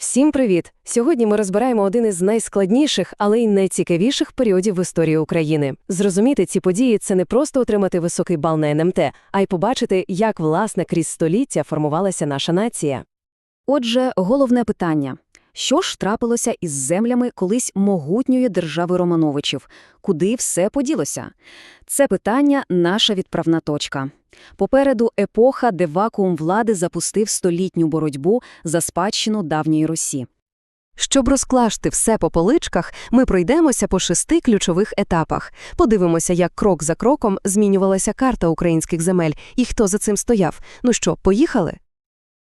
Всім привіт! Сьогодні ми розбираємо один із найскладніших, але й найцікавіших періодів в історії України. Зрозуміти ці події це не просто отримати високий бал на НМТ, а й побачити, як власне крізь століття формувалася наша нація. Отже, головне питання. Що ж трапилося із землями колись могутньої держави Романовичів? Куди все поділося? Це питання – наша відправна точка. Попереду епоха, де вакуум влади запустив столітню боротьбу за спадщину давньої Русі. Щоб розкласти все по поличках, ми пройдемося по шести ключових етапах. Подивимося, як крок за кроком змінювалася карта українських земель і хто за цим стояв. Ну що, поїхали?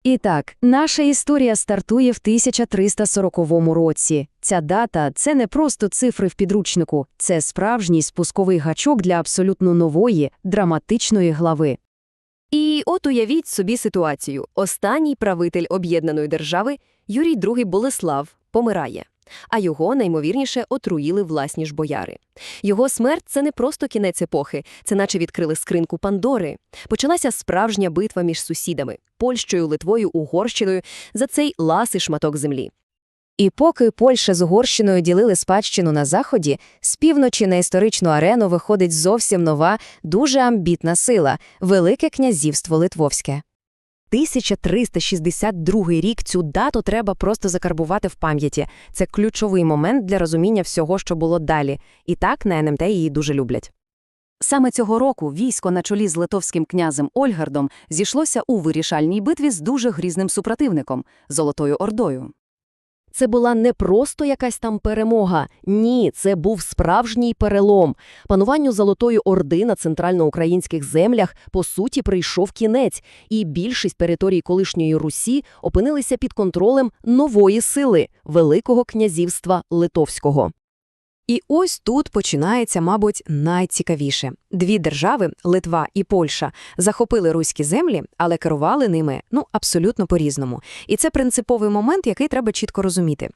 І так, наша історія стартує в 1340 році. Ця дата – це не просто цифри в підручнику, це справжній спусковий гачок для абсолютно нової, драматичної глави. І от уявіть собі ситуацію. Останній правитель об'єднаної держави, Юрій II Болеслав, помирає. А його, наймовірніше, отруїли власні ж бояри. Його смерть – це не просто кінець епохи, це наче відкрили скринку Пандори. Почалася справжня битва між сусідами – Польщею, Литвою, Угорщиною – за цей ласий шматок землі. І поки Польща з Угорщиною ділили спадщину на Заході, з півночі на історичну арену виходить зовсім нова, дуже амбітна сила – Велике князівство Литвовське. 1362 рік цю дату треба просто закарбувати в пам'яті. Це ключовий момент для розуміння всього, що було далі. І так на НМТ її дуже люблять. Саме цього року військо на чолі з литовським князем Ольгардом зійшлося у вирішальній битві з дуже грізним супротивником – Золотою Ордою. Це була не просто якась там перемога. Ні, це був справжній перелом. Пануванню Золотої Орди на центральноукраїнських землях по суті прийшов кінець, і більшість територій колишньої Русі опинилися під контролем нової сили – Великого князівства Литовського. І ось тут починається, мабуть, найцікавіше. Дві держави, Литва і Польща, захопили руські землі, але керували ними, ну, абсолютно по-різному. І це принциповий момент, який треба чітко розуміти.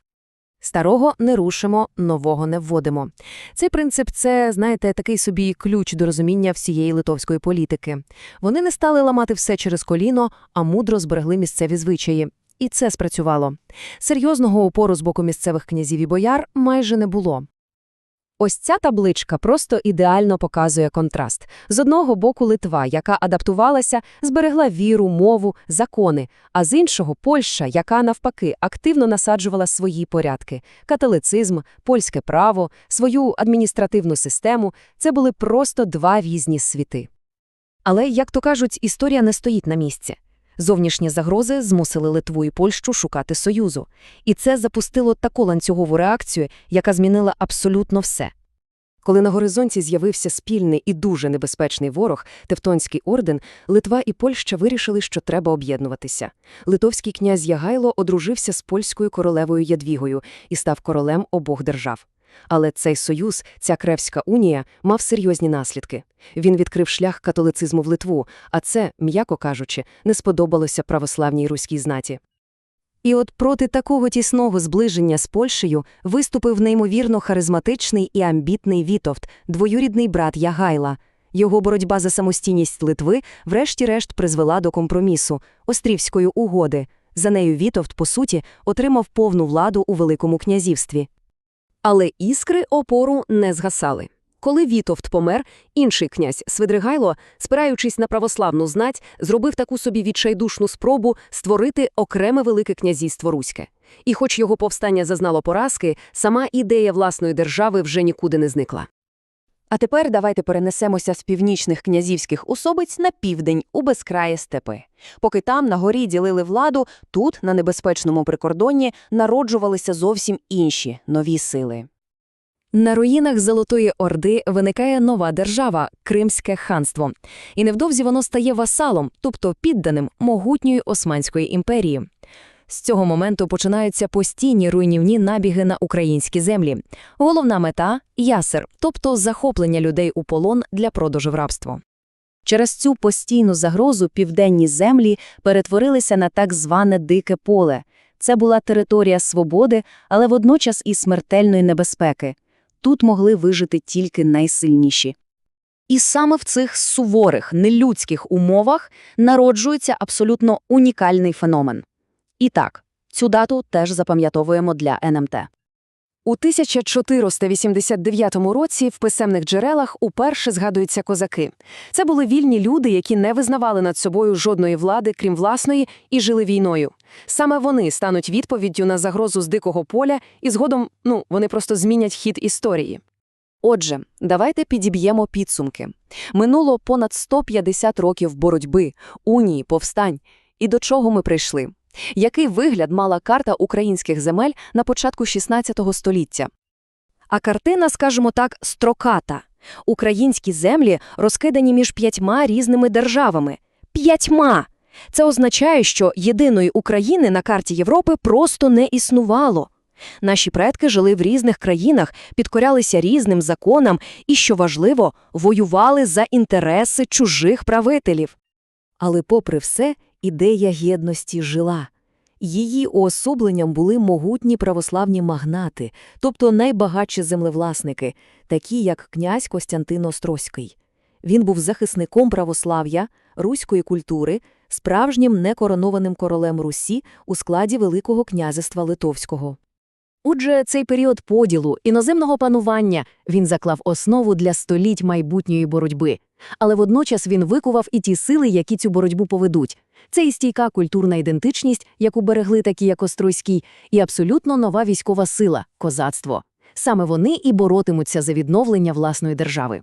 Старого не рушимо, нового не вводимо. Цей принцип – це, знаєте, такий собі ключ до розуміння всієї литовської політики. Вони не стали ламати все через коліно, а мудро зберегли місцеві звичаї. І це спрацювало. Серйозного опору з боку місцевих князів і бояр майже не було. Ось ця табличка просто ідеально показує контраст. З одного боку Литва, яка адаптувалася, зберегла віру, мову, закони, а з іншого Польща, яка навпаки активно насаджувала свої порядки – католицизм, польське право, свою адміністративну систему – це були просто два різні світи. Але, як то кажуть, історія не стоїть на місці. Зовнішні загрози змусили Литву і Польщу шукати союзу. І це запустило таку ланцюгову реакцію, яка змінила абсолютно все. Коли на горизонті з'явився спільний і дуже небезпечний ворог, Тевтонський орден, Литва і Польща вирішили, що треба об'єднуватися. Литовський князь Ягайло одружився з польською королевою Ядвігою і став королем обох держав. Але цей союз, ця Кревська унія, мав серйозні наслідки. Він відкрив шлях католицизму в Литву, а це, м'яко кажучи, не сподобалося православній руській знаті. І от проти такого тісного зближення з Польщею виступив неймовірно харизматичний і амбітний Вітовт, двоюрідний брат Ягайла. Його боротьба за самостійність Литви врешті-решт призвела до компромісу – Острівської угоди. За нею Вітовт, по суті, отримав повну владу у Великому князівстві. Але іскри опору не згасали. Коли Вітовт помер, інший князь Свидригайло, спираючись на православну знать, зробив таку собі відчайдушну спробу створити окреме Велике князівство Руське. І хоч його повстання зазнало поразки, сама ідея власної держави вже нікуди не зникла. А тепер давайте перенесемося з північних князівських особиць на південь у безкрає степи. Поки там на горі ділили владу, тут, на небезпечному прикордонні, народжувалися зовсім інші нові сили. На руїнах Золотої Орди виникає нова держава – Кримське ханство. І невдовзі воно стає васалом, тобто підданим могутньої Османської імперії. З цього моменту починаються постійні руйнівні набіги на українські землі. Головна мета – ясер, тобто захоплення людей у полон для продажу в рабство. Через цю постійну загрозу південні землі перетворилися на так зване дике поле. Це була територія свободи, але водночас і смертельної небезпеки. Тут могли вижити тільки найсильніші. І саме в цих суворих, нелюдських умовах народжується абсолютно унікальний феномен. І так, Цю дату теж запам'ятовуємо для НМТ. У 1489 році в писемних джерелах уперше згадуються козаки. Це були вільні люди, які не визнавали над собою жодної влади, крім власної, і жили війною. Саме вони стануть відповіддю на загрозу з дикого поля, і згодом, ну, вони просто змінять хід історії. Отже, давайте підіб'ємо підсумки. Минуло понад 150 років боротьби, унії, повстань. І до чого ми прийшли? Який вигляд мала карта українських земель на початку 16 століття? А картина, скажімо так, строката. Українські землі розкидані між п'ятьма різними державами. П'ятьма! Це означає, що єдиної України на карті Європи просто не існувало. Наші предки жили в різних країнах, підкорялися різним законам і, що важливо, воювали за інтереси чужих правителів. Але попри все, ідея єдності жила. Її уособленням були могутні православні магнати, тобто найбагатші землевласники, такі як князь Костянтин Острозький. Він був захисником православ'я, руської культури, справжнім некоронованим королем Русі у складі Великого князівства Литовського. Отже, цей період поділу, іноземного панування, він заклав основу для століть майбутньої боротьби. Але водночас він викував і ті сили, які цю боротьбу поведуть. Це і стійка культурна ідентичність, яку берегли такі, як Острозький, і абсолютно нова військова сила – козацтво. Саме вони і боротимуться за відновлення власної держави.